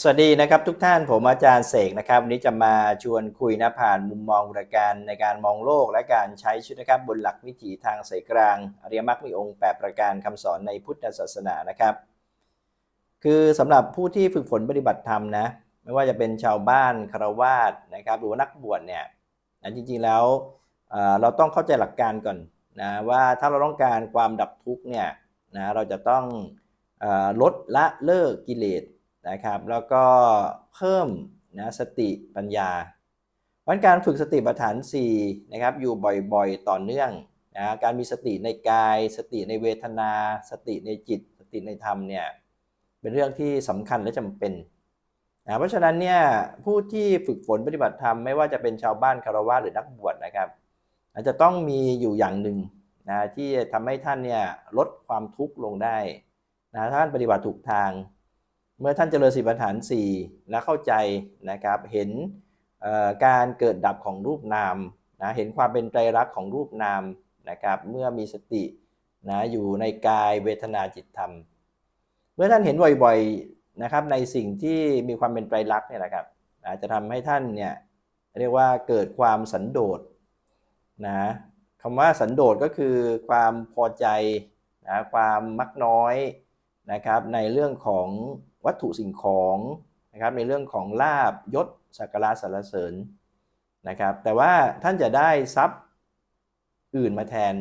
สวัสดีนะครับทุกท่านผมอาจารย์เสกนะครับวันนี้จะมาชวนคุยนะผ่านมุมมองประการในการมองโลกและการใช้ชีวิตนะครับบนหลักวิถีทางสายกลางอริยมรรคมีองค์8ประการคำสอนในพุทธศาสนานะครับ คือสำหรับผู้ที่ฝึกฝนปฏิบัติธรรมนะไม่ว่าจะเป็นชาวบ้านคารวาสนะครับหรือว่านักบวชเนี่ยนะจริงๆแล้วเเราต้องเข้าใจหลักการก่อนนะว่าถ้าเราต้องการความดับทุกข์เนี่ยนะเราจะต้องลดละเลิกกิเลส นะครับ แล้วก็เพิ่มนะสติปัญญาเพราะการฝึกสติปัฏฐาน4นะครับอยู่บ่อยๆ ต่อเนื่องนะการมีสติในกาย สติในเวทนา สติในจิต สติในธรรมเนี่ยเป็นเรื่องที่สำคัญและจำเป็นนะเพราะฉะนั้นเนี่ยผู้ที่ฝึกฝนปฏิบัติธรรมไม่ว่าจะเป็นชาวบ้านคารวะหรือนักบวชนะครับอาจจะต้องมีอยู่อย่างหนึ่งนะที่ทำให้ท่านเนี่ยลดความทุกข์ลงได้นะท่านปฏิบัติถูกทาง เมื่อท่านเจริญสิปัฏฐาน4และเข้าใจนะครับเห็นการเกิดดับของรูปนามนะเห็นความเป็นไตรลักษณ์ของรูปนามนะครับเมื่อมีสตินะอยู่ในกายเวทนาจิตธรรม เมื่อท่านเห็นบ่อยๆนะครับในสิ่งที่มีความเป็นไตรลักษณ์เนี่ยนะครับอาจจะทำให้ท่านเนี่ยเรียกว่าเกิดความสันโดษนะคำว่าสันโดษก็คือความพอใจนะความมักน้อยนะครับในเรื่องของ วัตถุสิ่งของนะครับในเรื่องของลาบยศสักการะสรรเสริญนะครับ แต่ว่าท่านจะได้ทรัพย์อื่นมาแทน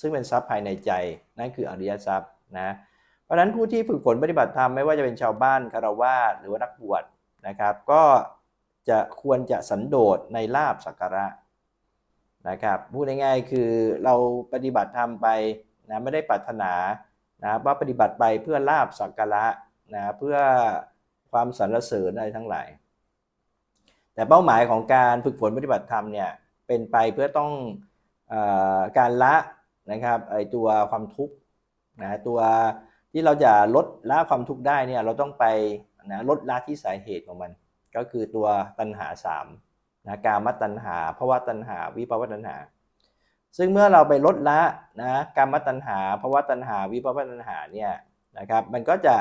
ซึ่งเป็นทรัพย์ภายในใจ นั่นคืออริยทรัพย์นะเพราะฉะนั้นผู้ที่ฝึกฝนปฏิบัติธรรมไม่ว่าจะเป็นชาวบ้านคารวาสหรือว่านักบวชนะครับ ก็จะควรจะสันโดษในลาบสักการะนะครับพูดง่ายๆคือเราปฏิบัติธรรมไปนะไม่ได้ปรารถนานะว่าปฏิบัติไปเพื่อลาบสักการะ นะเพื่อความสรรเสริญอะไรทั้งหลาย แต่เป้าหมายของการฝึกฝนปฏิบัติธรรมเนี่ยเป็นไปเพื่อต้องอการละนะครับไอตัวความทุกข์นะตัวที่เราจะลดละความทุกข์ได้เนี่ยเราต้องไปนะลดละที่สาเหตุของมัน ก็คือตัวตัณหา3นะกามตัณหาภวตัณหา วิภวตัณหา ซึ่งเมื่อเราไปลดละนะกามตัณหาภาวะตัณหา วิภวตัณหาเนี่ยนะครับมันก็จะ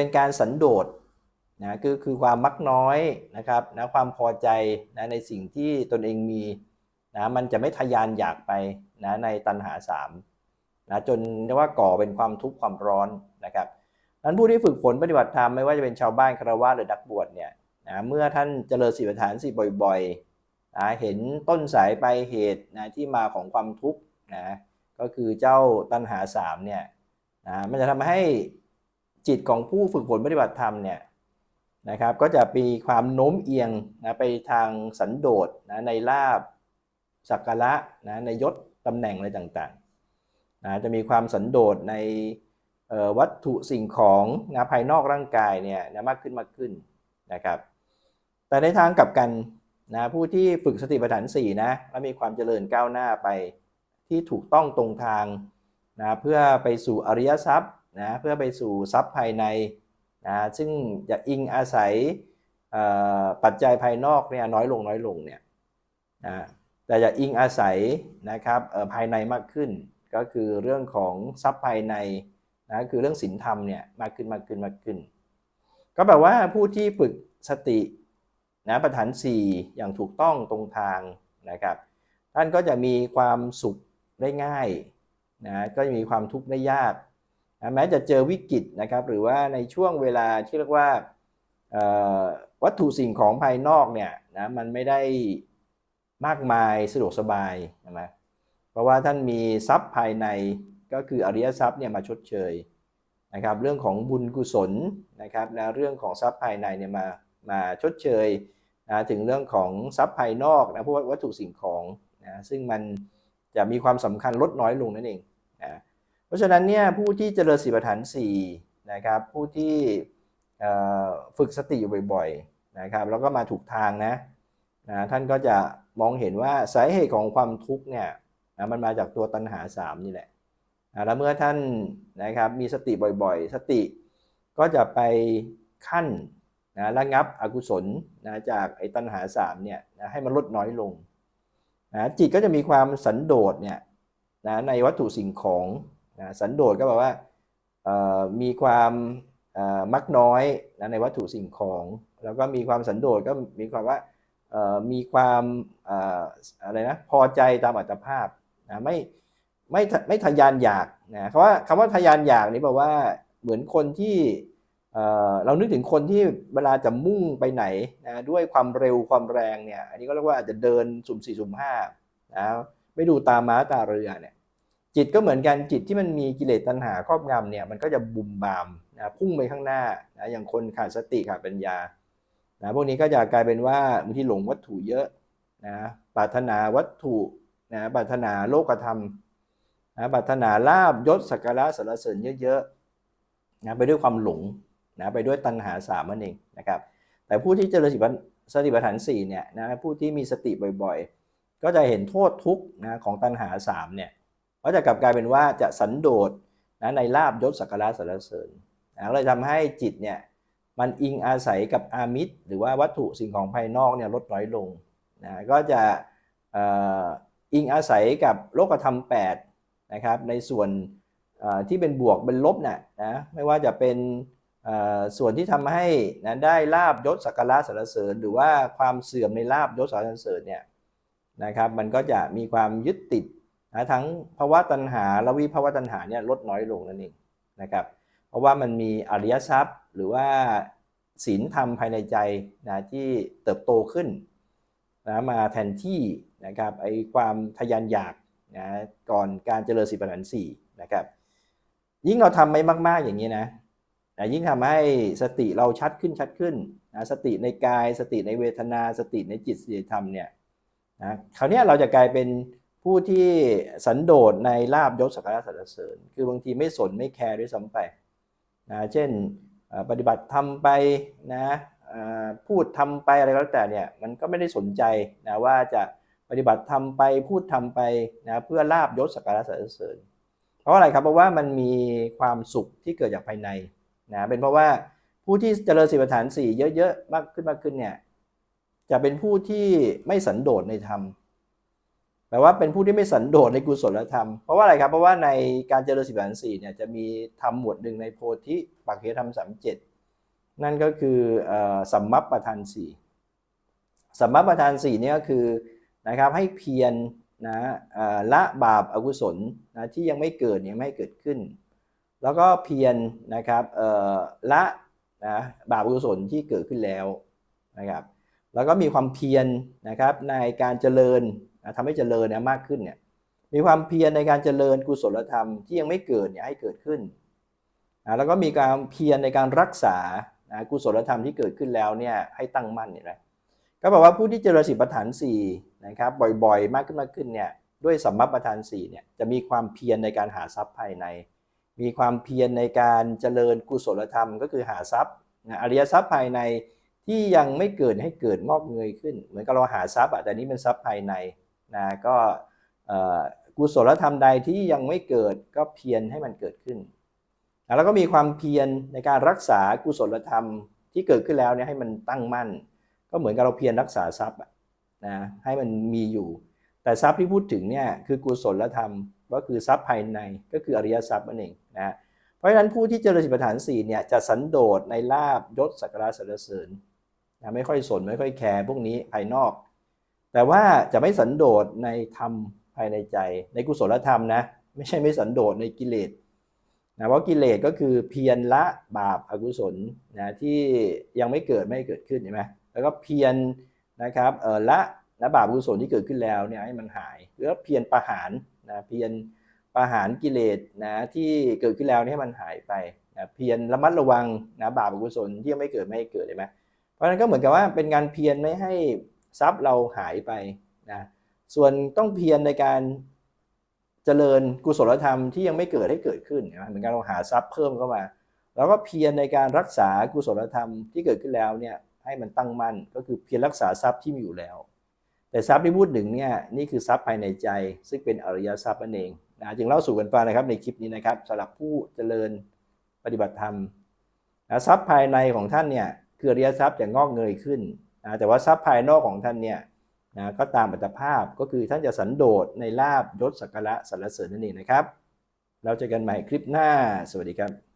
เป็นการสันโดษนะคือคือความมักน้อยนะครับนะความพอใจนะในสิ่งที่ตนเองมีนะมันจะไม่ทะยานอยากไปนะในตัณหา3นะจนเรียกว่าก่อเป็นความทุกข์ความร้อนนะครับนั้นผู้ที่ฝึกฝนปฏิบัติธรรมไม่ว่าจะเป็นชาวบ้านคารวะหรือนักบวชเนี่ยนะเมื่อท่านเจริญสีปัฏฐานสี่บ่อยๆนะเห็นต้นสายไปเหตุนะที่มาของความทุกข์นะก็คือเจ้าตัณหาสามเนี่ยนะมันจะทำให้ จิตของผู้ฝึกฝนปฏิบัติธรรมเนี่ยนะครับก็จะมีความโน้มเอียงนะไปทางสันโดษนะในลาบสักการะนะในยศตำแหน่งอะไรต่างๆนะจะมีความสันโดษในวัตถุสิ่งของนะภายนอกร่างกายเนี่ยนะมากขึ้นมากขึ้นนะครับ แต่ในทางกลับกันนะผู้ที่ฝึกสติปัฏฐาน4นะและมีความเจริญก้าวหน้าไปที่ถูกต้องตรงทางนะเพื่อไปสู่อริยทรัพย์ นะเพื่อไปสู่ทรัพย์ภายในนะซึ่งจะอิงอาศัยปัจจัยภายนอกเนี่ยน้อยลงน้อยลงเนี่ยนะแต่จะอิงอาศัยนะครับภายในมากขึ้น ก็คือเรื่องของทรัพย์ภายในนะคือเรื่องศีลธรรมเนี่ยมากขึ้นมากขึ้นมากขึ้น ก็แปลว่าผู้ที่ฝึกสตินะประฐาน 4 อย่างถูกต้องตรงทางนะครับ ท่านก็จะมีความสุขได้ง่ายนะก็จะมีความทุกข์ได้ยาก แม้จะเจอวิกฤตนะครับหรือว่าในช่วงเวลาที่เรียกว่าวัตถุสิ่งของภายนอกเนี่ยนะมันไม่ได้มากมายสะดวกสบายใช่ไหมเพราะว่าท่านมีทรัพย์ภายในก็คืออริยทรัพย์เนี่ยมาชดเชยนะครับเรื่องของบุญกุศลนะครับนะเรื่องของทรัพย์ภายในเนี่ยมามาชดเชยนะถึงเรื่องของทรัพย์ภายนอกนะพวกวัตถุสิ่งของนะซึ่งมันจะมีความสำคัญลดน้อยลงนั่นเองนะ เพราะฉะนั้นเนี่ยผู้ที่เจริญสีปัฏฐาน4นะครับผู้ที่ฝึกสติอยู่บ่อยๆนะครับแล้วก็มาถูกทางนะนะท่านก็จะมองเห็นว่าสาเหตุของความทุกข์เนี่ยนะมันมาจากตัวตัณหา 3 นี่แหละนะแล้วเมื่อท่านนะครับมีสติบ่อยๆ สติก็จะไปขั้นนะระงับอกุศลนะจากไอ้ตัณหา3เนี่ยนะให้มันลดน้อยลงนะจิตก็จะมีความสันโดษเนี่ยนะในวัตถุสิ่งของ นะสันโดษก็แปลว่ามีความมักน้อยนะในวัตถุสิ่งของ แล้วก็มีความสันโดษก็มีความว่ามีความอะไรนะพอใจตามอัตภาพนะไม่ไม่ไม่ทะยานอยากนะคำว่าคำว่าทะยานอยากนี่แปลว่าเหมือนคนที่เอ่อเรานึกถึงคนที่เวลาจะมุ่งไปไหนนะด้วยความเร็วความแรงเนี่ยอันนี้ก็เรียกว่าอาจจะเดินสุ่มสี่สุ่มห้านะไม่ดูตาม้าตาเรือเนี่ย จิตก็เหมือนกันจิตที่มันมีกิเลสตัณหาครอบงำเนี่ยมันก็จะบุมบามนะพุ่งไปข้างหน้านะอย่างคนขาดสติขาดปัญญานะพวกนี้ก็จะกลายเป็นว่าบางทีหลงวัตถุเยอะนะปรารถนาวัตถุนะปรารถนาโลกธรรมนะปรารถนาลาบยศสักการะสรรเสริญเยอะๆนะไปด้วยความหลงนะไปด้วยตัณหาสามนั่นเองนะครับแต่ผู้ที่เจริญสติปัฏสติปัฏฐานสี่เนี่ยนะผู้ที่มีสติบ่อยๆ ก็จะเห็นโทษทุกข์นะของตัณหาสามเนี่ย ก็จะกลับกลายเป็นว่าจะสันโดษนะในลาบยศสักการะสรรเสริญนะก็เลยทำให้จิตเนี่ยมันอิงอาศัยกับอามิตร หรือว่าวัตถุสิ่งของภายนอกเนี่ยลดน้อยลงนะก็จะอ,อิงอาศัยกับโลกธรรม8นะครับในส่วนที่เป็นบวกเป็นลบน่ะนะไม่ว่าจะเป็นส่วนที่ทำให้นะได้ลาบยศสักการะสรรเสริญ หรือว่าความเสื่อมในลาบยศสรรเสริญเนี่ยนะครับมันก็จะมีความยึดติด นะทั้งภาวะตัณหาและวิภาวะตัณหาเนี่ยลดน้อยลงนั่นเองนะครับ เพราะว่ามันมีอริยทรัพย์ หรือว่าศีลธรรมภายในใจนะที่เติบโตขึ้นนะมาแทนที่นะครับไอความทะยานอยากนะก่อนการเจริญสิบปันสี่นะครับ ยิ่งเราทำไม่มาก ๆ อย่างนี้นะนะยิ่งทำให้สติเราชัดขึ้นชัดขึ้นนะสติในกายสติในเวทนา สติในจิตสติธรรมเนี่ยนะคราวนี้เราจะกลายเป็น ผู้ที่สันโดษในลาบยศสักการะสรรเสริญ คือบางทีไม่สนไม่แคร์ด้วยซ้ำไปนะเช่นปฏิบัติทำไปนะพูดทำไปอะไรก็แล้วแต่เนี่ยมันก็ไม่ได้สนใจนะว่าจะปฏิบัติทำไปพูดทำไปนะเพื่อลาบยศสักการะสรรเสริญ เพราะอะไรครับเพราะว่ามันมีความสุขที่เกิดจากภายในนะเป็นเพราะว่าผู้ที่เจริญสิบฐานสี่เยอะๆมากขึ้นมากขึ้นเนี่ยจะเป็นผู้ที่ไม่สันโดษในธรรม แปลว่าเป็นผู้ที่ไม่สันโดษในกุศลธรรม เพราะว่าอะไรครับ เพราะว่าในการเจริญสิบฐานสี่เนี่ยจะมีธรรมหมวดหนึ่งในโพธิปักเขธรรมสามเจ็ดนั่นก็คืออสัมมัปปทานสี่สัมมัปปทานสี่เนี่ยก็คือนะครับให้เพียรนะละบาปอกุศลนะที่ยังไม่เกิดเนี่ยไม่ให้เกิดขึ้น แล้วก็เพียรนะครับละนะบาปอกุศลที่เกิดขึ้นแล้วนะครับแล้วก็มีความเพียรนะครับในการเจริญ ทำให้เจริญเนี่ยมากขึ้นเนี่ยมีความเพียรในการเจริญกุศลธรรมที่ยังไม่เกิดเนี่ยให้เกิดขึ้นนะแล้วก็มีการเพียรในการรักษานะกุศลธรรมที่เกิดขึ้นแล้วเนี่ยให้ตั้งมั่นเนี่ยนะก็บอกว่าผู้ที่เจริญสิบประฐานสี่นะครับบ่อยๆ มากขึ้นมากขึ้นเนี่ยด้วยสัมมัปประธานสี่เนี่ยจะมีความเพียรในการหาทรัพย์ภายใน มีความเพียรในการเจริญกุศลธรรม ก็คือหาทรัพย์อริยทรัพย์ภายในที่ยังไม่เกิดให้เกิดงอกเงยขึ้น เหมือนกับเราหาทรัพย์อะแต่นี้เป็นทรัพย์ภายใน นะก็กุศลธรรมใดที่ยังไม่เกิดก็เพียรให้มันเกิดขึ้นนะแล้วก็มีความเพียรในการรักษากุศลธรรมที่เกิดขึ้นแล้วเนี่ยให้มันตั้งมั่น ก็เหมือนกับเราเพียรรักษาทรัพย์นะให้มันมีอยู่ แต่ทรัพย์ที่พูดถึงเนี่ยคือกุศลธรรมก็คือทรัพย์ภายในก็คืออริยทรัพย์นั่นเองนะเพราะฉะนั้นผู้ที่เจริญสิบฐานสี่เนี่ยจะสันโดษในลาบยศสักการะสรรเสริญนะไม่ค่อยสนไม่ค่อยแคร์พวกนี้ภายนอก แต่ว่าจะไม่สันโดษในธรรมภายในใจ ในกุศลธรรมนะไม่ใช่ไม่สันโดษในกิเลสนะเพราะกิเลสก็คือเพียรละบาปอกุศลนะที่ยังไม่เกิดไม่เกิดขึ้นเห็นไหมแล้วก็เพียรนะครับเออละและบาปอกุศลที่เกิดขึ้นแล้วเนี่ยให้มันหายหรือว่าเพียรประหารนะเพียรประหารกิเลสนะที่เกิดขึ้นแล้วนี่ให้มันหายไปนะเพียรระมัดระวังนะบาปอกุศลที่ยังไม่เกิดไม่เกิดเห็นไหมเพราะฉะนั้นก็เหมือนกับว่าเป็นการเพียรไม่ให้ ทรัพย์เราหายไปนะส่วนต้องเพียรในการเจริญกุศลธรรมที่ยังไม่เกิดให้เกิดขึ้นเห็นไหมเหมือนกันเราหาทรัพย์เพิ่มเข้ามา แล้วก็เพียรในการรักษากุศลธรรมที่เกิดขึ้นแล้วเนี่ยให้มันตั้งมั่นก็คือเพียรรักษาทรัพย์ที่มีอยู่แล้ว แต่ทรัพย์ที่พูดถึงเนี่ยนี่คือทรัพย์ภายในใจ ซึ่งเป็นอริยทรัพย์นั่นเองนะจึงเล่าสู่กันฟังนะครับในคลิปนี้นะครับสำหรับผู้เจริญปฏิบัติธรรมนะทรัพย์ภายในของท่านเนี่ยคืออริยทรัพย์จะงอกเงยขึ้น นะแต่ว่าทรัพย์ภายนอกของท่านเนี่ยนะก็ตามอัตภาพก็คือท่านจะสันโดษในลาบยศสักการะสรรเสริญนั่นเองนะครับ เราเจอกันใหม่คลิปหน้า สวัสดีครับ